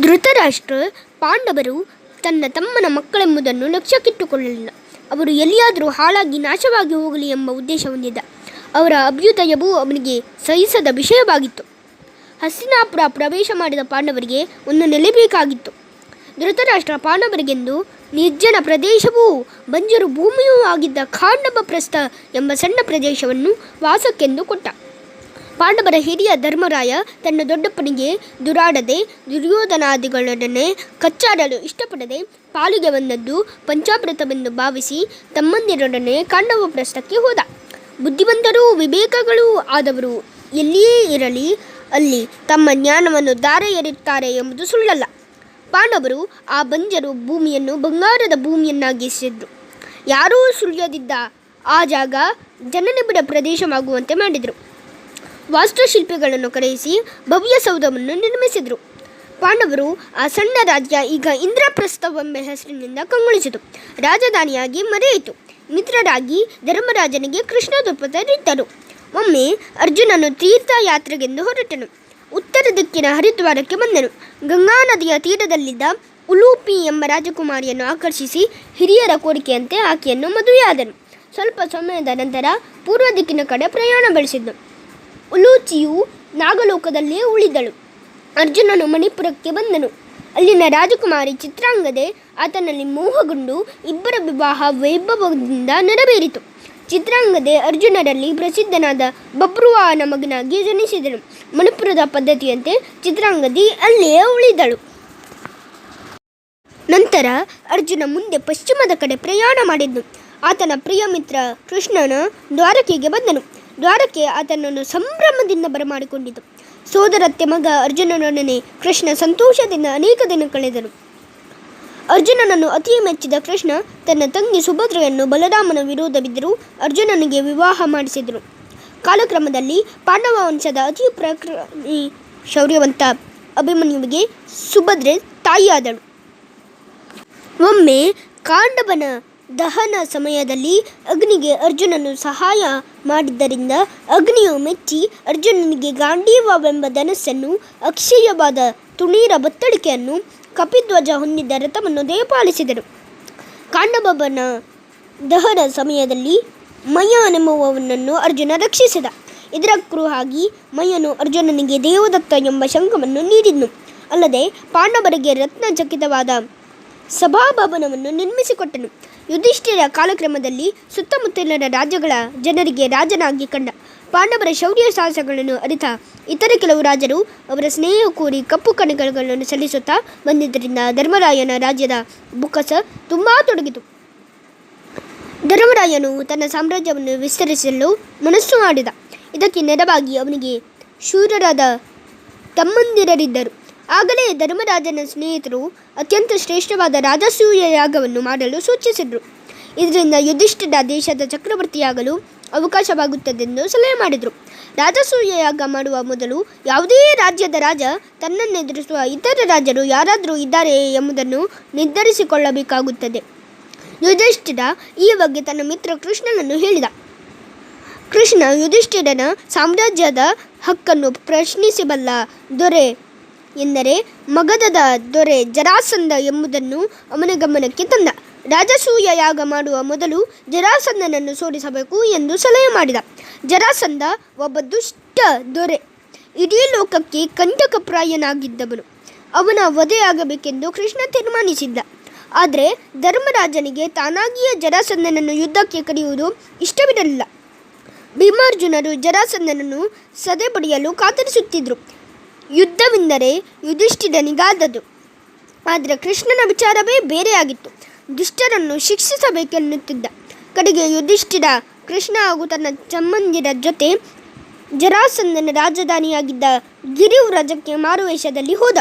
ಧೃತರಾಷ್ಟ್ರ ಪಾಂಡವರು ತನ್ನ ತಮ್ಮನ ಮಕ್ಕಳೆಂಬುದನ್ನು ಲಕ್ಷ್ಯಕ್ಕಿಟ್ಟುಕೊಳ್ಳಲಿಲ್ಲ. ಅವರು ಎಲ್ಲಿಯಾದರೂ ಹಾಳಾಗಿ ನಾಶವಾಗಿ ಹೋಗಲಿ ಎಂಬ ಉದ್ದೇಶ ಹೊಂದಿದ್ದ. ಅವರ ಅಭ್ಯುದಯವೂ ಅವನಿಗೆ ಸಹಿಸದ ವಿಷಯವಾಗಿತ್ತು. ಹಸ್ತಿನಾಪುರ ಪ್ರವೇಶ ಮಾಡಿದ ಪಾಂಡವರಿಗೆ ಒಂದು ನೆಲೆ ಬೇಕಾಗಿತ್ತು. ಧೃತರಾಷ್ಟ್ರ ಪಾಂಡವರಿಗೆಂದು ನಿರ್ಜನ ಪ್ರದೇಶವೂ ಬಂಜರು ಭೂಮಿಯೂ ಆಗಿದ್ದ ಖಾಂಡವ ಪ್ರಸ್ಥ ಎಂಬ ಸಣ್ಣ ಪ್ರದೇಶವನ್ನು ವಾಸಕ್ಕೆಂದು ಕೊಟ್ಟ. ಪಾಂಡವರ ಹಿರಿಯ ಧರ್ಮರಾಯ ತನ್ನ ದೊಡ್ಡಪ್ಪನಿಗೆ ದುರಾಡದೆ ದುರ್ಯೋಧನಾದಿಗಳೊಡನೆ ಕಚ್ಚಾಡಲು ಇಷ್ಟಪಡದೆ ಪಾಲಿಗೆ ಬಂದದ್ದು ಪಂಚಾಮೃತವೆಂದು ಭಾವಿಸಿ ತಮ್ಮಂದಿರೊಡನೆ ಕಾಂಡವ ಪ್ರಸ್ಥಕ್ಕೆ ಹೋದ. ಬುದ್ಧಿವಂತರು ವಿವೇಕಗಳೂ ಆದವರು ಎಲ್ಲಿಯೇ ಇರಲಿ ಅಲ್ಲಿ ತಮ್ಮ ಜ್ಞಾನವನ್ನು ದಾರೆ ಎರೆಯುತ್ತಾರೆ ಎಂಬುದು ಸುಳ್ಳಲ್ಲ. ಪಾಂಡವರು ಆ ಬಂಜರು ಭೂಮಿಯನ್ನು ಬಂಗಾರದ ಭೂಮಿಯನ್ನಾಗಿಸಿದ್ರು. ಯಾರೂ ಸುಳಿಯದಿದ್ದ ಆ ಜಾಗ ಜನನಿಬಿಡ ಪ್ರದೇಶವಾಗುವಂತೆ ಮಾಡಿದರು. ವಾಸ್ತುಶಿಲ್ಪಿಗಳನ್ನು ಕರೆಯಿಸಿ ಭವ್ಯ ಸೌಧವನ್ನು ನಿರ್ಮಿಸಿದರು. ಪಾಂಡವರು ಆ ಸಣ್ಣ ರಾಜ್ಯ ಈಗ ಇಂದ್ರಪ್ರಸ್ಥವೆಂಬ ಹೆಸರಿನಿಂದ ಕಂಗೊಳಿಸಿತು. ರಾಜಧಾನಿಯಾಗಿ ಮರೆಯಿತು ಮಿತ್ರರಾಗಿ ಧರ್ಮರಾಜನಿಗೆ ಕೃಷ್ಣ ದ್ರುಪದರಿದ್ದರು ಒಮ್ಮೆ ಅರ್ಜುನನು ತೀರ್ಥಯಾತ್ರೆಗೆಂದು ಹೊರಟನು. ಉತ್ತರ ದಿಕ್ಕಿನ ಹರಿದ್ವಾರಕ್ಕೆ ಬಂದನು. ಗಂಗಾ ನದಿಯ ತೀರದಲ್ಲಿದ್ದ ಉಲೂಪಿ ಎಂಬ ರಾಜಕುಮಾರಿಯನ್ನು ಆಕರ್ಷಿಸಿ ಹಿರಿಯರ ಕೋರಿಕೆಯಂತೆ ಆಕೆಯನ್ನು ಮದುವೆಯಾದನು. ಸ್ವಲ್ಪ ಸಮಯದ ನಂತರ ಪೂರ್ವ ದಿಕ್ಕಿನ ಕಡೆ ಪ್ರಯಾಣ ಬೆಳೆಸಿದನು. ಉಲೂಚಿಯು ನಾಗಲೋಕದಲ್ಲಿಯೇ ಉಳಿದಳು. ಅರ್ಜುನನು ಮಣಿಪುರಕ್ಕೆ ಬಂದನು. ಅಲ್ಲಿನ ರಾಜಕುಮಾರಿ ಚಿತ್ರಾಂಗದೆ ಆತನಲ್ಲಿ ಮೋಹಗೊಂಡು ಇಬ್ಬರ ವಿವಾಹ ವೈಭವದಿಂದ ನೆರವೇರಿತು. ಚಿತ್ರಾಂಗದೆ ಅರ್ಜುನರಲ್ಲಿ ಪ್ರಸಿದ್ಧನಾದ ಬಬ್ರುವಾನ ಮಗನಾಗಿ ಜನಿಸಿದನು. ಮಣಿಪುರದ ಪದ್ಧತಿಯಂತೆ ಚಿತ್ರಾಂಗದಿ ಅಲ್ಲಿಯೇ ಉಳಿದಳು. ನಂತರ ಅರ್ಜುನ ಮುಂದೆ ಪಶ್ಚಿಮದ ಕಡೆ ಪ್ರಯಾಣ ಮಾಡಿದನು ಆತನ ಪ್ರಿಯ ಮಿತ್ರ ಕೃಷ್ಣನ ದ್ವಾರಕೆಗೆ ಬಂದನು. ದ್ವಾರಕೆ ಆತನನ್ನು ಸಂಭ್ರಮದಿಂದ ಬರಮಾಡಿಕೊಂಡಿತು. ಸೋದರತ್ತೆ ಮಗ ಅರ್ಜುನನೊಡನೆ ಕೃಷ್ಣ ಸಂತೋಷದಿಂದ ಅನೇಕ ದಿನ ಕಳೆದರು. ಅರ್ಜುನನನ್ನು ಅತಿ ಮೆಚ್ಚಿದ ಕೃಷ್ಣ ತನ್ನ ತಂಗಿ ಸುಭದ್ರೆಯನ್ನು ಬಲರಾಮನ ವಿರೋಧವಿದ್ದರೂ ಅರ್ಜುನನಿಗೆ ವಿವಾಹ ಮಾಡಿಸಿದರು. ಕಾಲಕ್ರಮದಲ್ಲಿ ಪಾಂಡವ ವಂಶದ ಅತಿ ಪ್ರಕೃತಿ ಶೌರ್ಯವಂತ ಅಭಿಮನ್ಯುವಿಗೆ ಸುಭದ್ರೆ ತಾಯಿಯಾದಳು. ಒಮ್ಮೆ ಕಾಂಡವನ ದಹನ ಸಮಯದಲ್ಲಿ ಅಗ್ನಿಗೆ ಅರ್ಜುನನು ಸಹಾಯ ಮಾಡಿದ್ದರಿಂದ ಅಗ್ನಿಯು ಮೆಚ್ಚಿ ಅರ್ಜುನನಿಗೆ ಗಾಂಡೀವವೆಂಬ ಧನಸ್ಸನ್ನು, ಅಕ್ಷಯವಾದ ತುಣೀರ ಬತ್ತಳಿಕೆಯನ್ನು ಕಪಿಧ್ವಜ ಹೊಂದಿದ್ದ ರಥವನ್ನು ದಯಪಾಲಿಸಿದರು ಕಾಂಡಬಬ್ಬನ ದಹನ ಸಮಯದಲ್ಲಿ ಮಯ್ಯನೆಂಬುವವನನ್ನು ಅರ್ಜುನ ರಕ್ಷಿಸಿದ. ಇದರ ಕುರುಹಾಗಿ ಮಯನು ಅರ್ಜುನನಿಗೆ ದೇವದತ್ತ ಎಂಬ ಶಂಖವನ್ನು ನೀಡಿದನು. ಅಲ್ಲದೆ ಪಾಂಡವರಿಗೆ ರತ್ನಚಕಿತವಾದ ಸಭಾಭವನವನ್ನು ನಿರ್ಮಿಸಿಕೊಟ್ಟನು. ಯುಧಿಷ್ಠಿರ ಕಾಲಕ್ರಮದಲ್ಲಿ ಸುತ್ತಮುತ್ತಲಿನ ರಾಜ್ಯಗಳ ಜನರಿಗೆ ರಾಜನಾಗಿ ಕಂಡ ಪಾಂಡವರ ಶೌರ್ಯ ಸಾಹಸಗಳನ್ನು ಅರಿತ ಇತರ ಕೆಲವು ರಾಜರು ಅವರ ಸ್ನೇಹ ಕೋರಿ ಕಪ್ಪು ಕಣಗಳನ್ನು ಸಲ್ಲಿಸುತ್ತಾ ಬಂದಿದ್ದರಿಂದ ಧರ್ಮರಾಯನ ರಾಜ್ಯದ ಬುಕ್ಕಸ ತುಂಬ ತೊಡಗಿತು. ಧರ್ಮರಾಯನು ತನ್ನ ಸಾಮ್ರಾಜ್ಯವನ್ನು ವಿಸ್ತರಿಸಲು ಮನಸ್ಸು ಮಾಡಿದ. ಇದಕ್ಕೆ ನೆರವಾಗಿ ಅವನಿಗೆ ಶೂರರಾದ ತಮ್ಮಂದಿರರಿದ್ದರು. ಆಗಲೇ ಧರ್ಮರಾಜನ ಸ್ನೇಹಿತರು ಅತ್ಯಂತ ಶ್ರೇಷ್ಠವಾದ ರಾಜಸೂಯ ಯಾಗವನ್ನು ಮಾಡಲು ಸೂಚಿಸಿದರು. ಇದರಿಂದ ಯುಧಿಷ್ಠಿರ ದೇಶದ ಚಕ್ರವರ್ತಿಯಾಗಲು ಅವಕಾಶವಾಗುತ್ತದೆಂದು ಸಲಹೆ ಮಾಡಿದರು. ರಾಜಸೂಯ ಯಾಗ ಮಾಡುವ ಮೊದಲು ಯಾವುದೇ ರಾಜ್ಯದ ರಾಜ ತನ್ನನ್ನು ಎದುರಿಸುವ ಇತರ ರಾಜರು ಯಾರಾದರೂ ಇದ್ದಾರೆಯೇ ಎಂಬುದನ್ನು ನಿರ್ಧರಿಸಿಕೊಳ್ಳಬೇಕಾಗುತ್ತದೆ. ಯುಧಿಷ್ಠಿರ ಈ ಬಗ್ಗೆ ತನ್ನ ಮಿತ್ರ ಕೃಷ್ಣನನ್ನು ಹೇಳಿದ. ಕೃಷ್ಣ ಯುಧಿಷ್ಠಿರನ ಸಾಮ್ರಾಜ್ಯದ ಹಕ್ಕನ್ನು ಪ್ರಶ್ನಿಸಬಲ್ಲ ದೊರೆ ಎಂದರೆ ಮಗಧದ ದೊರೆ ಜರಾಸಂಧ ಎಂಬುದನ್ನು ಅವನ ಗಮನಕ್ಕೆ ತಂದ. ರಾಜಸೂಯ ಯಾಗ ಮಾಡುವ ಮೊದಲು ಜರಾಸಂಧನನ್ನು ಸೋಡಿಸಬೇಕು ಎಂದು ಸಲಹೆ ಮಾಡಿದ. ಜರಾಸಂಧ ಒಬ್ಬ ದುಷ್ಟ ದೊರೆ, ಇಡೀ ಲೋಕಕ್ಕೆ ಕಂಟಕಪ್ರಾಯನಾಗಿದ್ದವನು ಅವನ ವಧೆಯಾಗಬೇಕೆಂದು ಕೃಷ್ಣ ತೀರ್ಮಾನಿಸಿದ್ದ. ಆದರೆ ಧರ್ಮರಾಜನಿಗೆ ತಾನಾಗಿಯೇ ಜರಾಸಂಧನನ್ನು ಯುದ್ಧಕ್ಕೆ ಕರೆಯುವುದು ಇಷ್ಟವಿರಲಿಲ್ಲ. ಭೀಮಾರ್ಜುನರು ಜರಾಸಂಧನನ್ನು ಸದೆ ಬಡಿಯಲು ಕಾತರಿಸುತ್ತಿದ್ದರು ಯುದ್ಧವೆಂದರೆ ಯುಧಿಷ್ಠಿರನಿಗಾದದು ಆದರೆ ಕೃಷ್ಣನ ವಿಚಾರವೇ ಬೇರೆಯಾಗಿತ್ತು. ದುಷ್ಟರನ್ನು ಶಿಕ್ಷಿಸಬೇಕೆನ್ನುತ್ತಿದ್ದ. ಕಡೆಗೆ ಯುಧಿಷ್ಠಿರ ಕೃಷ್ಣ ಹಾಗೂ ತನ್ನ ಚಮ್ಮಂದಿರ ಜೊತೆ ಜರಾಸಂದನ ರಾಜಧಾನಿಯಾಗಿದ್ದ ಗಿರಿವ್ರಜಕ್ಕೆ ಮಾರುವೇಷದಲ್ಲಿ ಹೋದ.